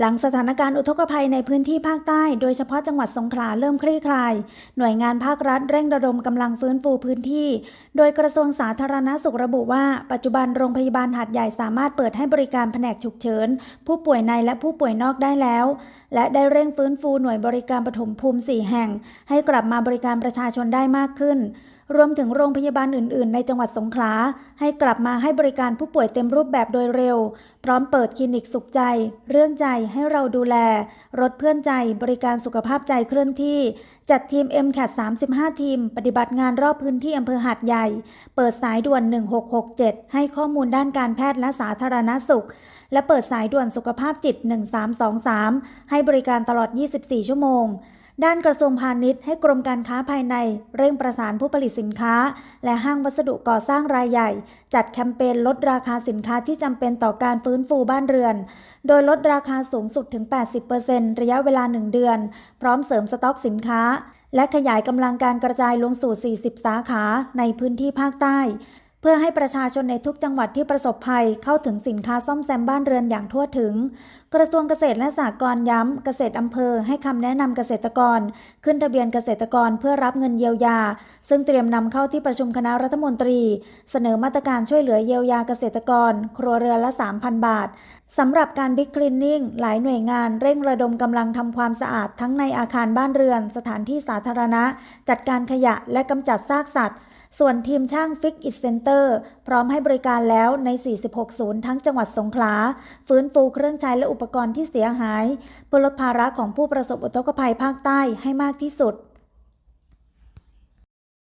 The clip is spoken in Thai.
หลังสถานการณ์อุทกภัยในพื้นที่ภาคใต้ โดยเฉพาะจังหวัดสงขลาเริ่มคลี่คลาย หน่วยงานภาครัฐเร่งระดมกำลังฟื้นฟูพื้นที่ โดยกระทรวงสาธารณสุขระบุว่า ปัจจุบันโรงพยาบาลหาดใหญ่สามารถเปิดให้บริการแผนกฉุกเฉิน ผู้ป่วยในและผู้ป่วยนอกได้แล้ว และได้เร่งฟื้นฟูหน่วยบริการปฐมภูมิ 4 แห่ง ให้กลับมาบริการประชาชนได้มากขึ้น รวมถึงโรงพยาบาลอื่น ๆ ในจังหวัดสงขลาให้กลับมาให้บริการผู้ป่วยเต็มรูปแบบโดยเร็ว พร้อมเปิดคลินิกสุขใจ เรื่องใจให้เราดูแล รถเพื่อนใจ บริการสุขภาพใจเคลื่อนที่ จัดทีม m c a t 35 ทีม ปฏิบัติงานรอบพื้นที่อำเภอหาดใหญ่ เปิดสายด่วน 1667 ให้ข้อมูลด้านการแพทย์และสาธารณสุข และเปิดสายด่วนสุขภาพจิต 1323 ให้บริการตลอด 24 ชั่วโมง ด้านกระทรวงพาณิชย์ให้กรมการค้าภายใน เร่งประสานผู้ผลิตสินค้า และห้างวัสดุก่อสร้างรายใหญ่ จัดแคมเปญลดราคาสินค้าที่จำเป็นต่อการฟื้นฟูบ้านเรือน โดยลดราคาสูงสุดถึง 80%ระยะเวลา 1 เดือน พร้อมเสริมสต็อกสินค้า และขยายกำลังการกระจายลงสู่ 40 สาขาในพื้นที่ภาคใต้ พื่อให้ประชาชนในทุกจังหวัดที่ประสบภัยเข้าถึงสินค้าซ่อมแซมบ้านเรือนอย่างทั่วถึง กระทรวงเกษตรและสหกรณ์ย้ำเกษตรอำเภอให้คำแนะนำเกษตรกร ขึ้นทะเบียนเกษตรกรเพื่อรับเงินเยียวยา ซึ่งเตรียมนำเข้าที่ประชุมคณะรัฐมนตรี เสนอมาตรการช่วยเหลือเยียวยาเกษตรกร ครัวเรือนละ 3,000 บาทสำหรับการบิ๊กคลีนนิ่งหลายหน่วยงานเร่งระดมกำลังทำความสะอาดทั้งในอาคารบ้านเรือน สถานที่สาธารณะ จัดการขยะและกำจัดซากสัตว์ ส่วนทีมช่างฟิกอิสเซ็นเตอร์พร้อมให้บริการแล้วใน 46 ศูนย์ทั้งจังหวัดสงขลา ฟื้นฟูเครื่องใช้และอุปกรณ์ที่เสียหายเพื่อลดภาระของผู้ประสบอุทกภัยภาคใต้ให้มากที่สุด